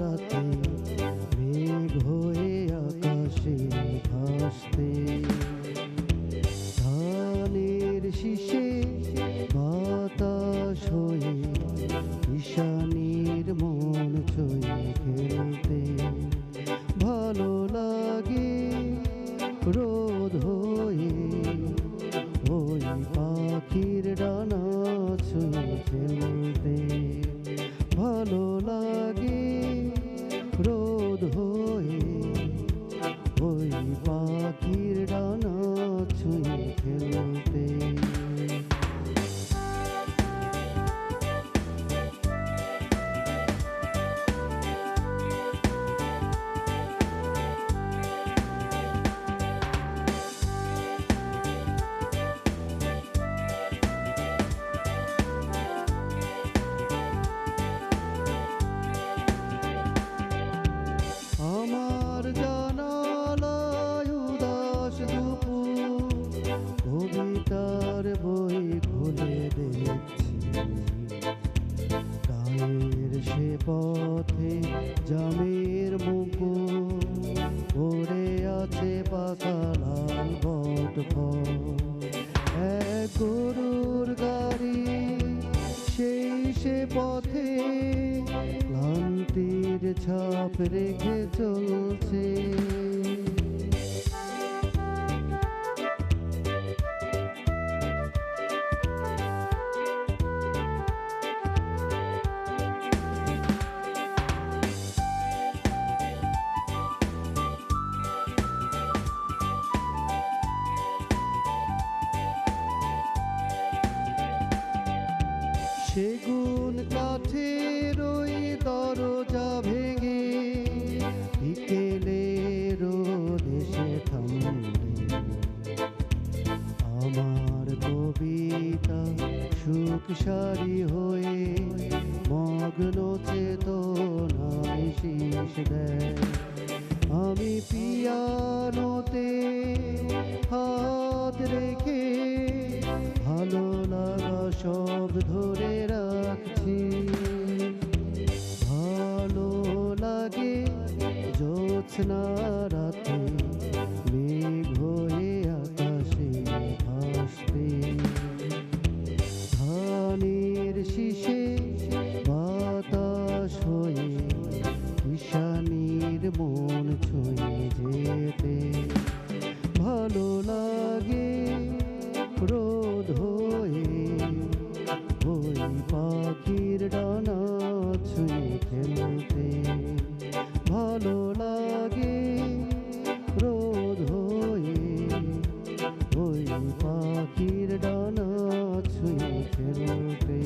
রাতে পথে জমির মুখ ঘুরে আছে পাকালাল বট এক গরুর গাড়ি সেই সে পথে ক্লান্তির ছাপ রেখে চলছে। সেগুন কাঠের ওই দরজা ভেঙে বিকেলের দেশে থামলে। আমার কবিতা সুখ সারি হয়ে মগ্ন চেতনায় শীষ দেয়। আমি পিয়ানোতে হাত রেখে ভালো লাগা সব পাখির ডানা ছুঁয়ে খেলতে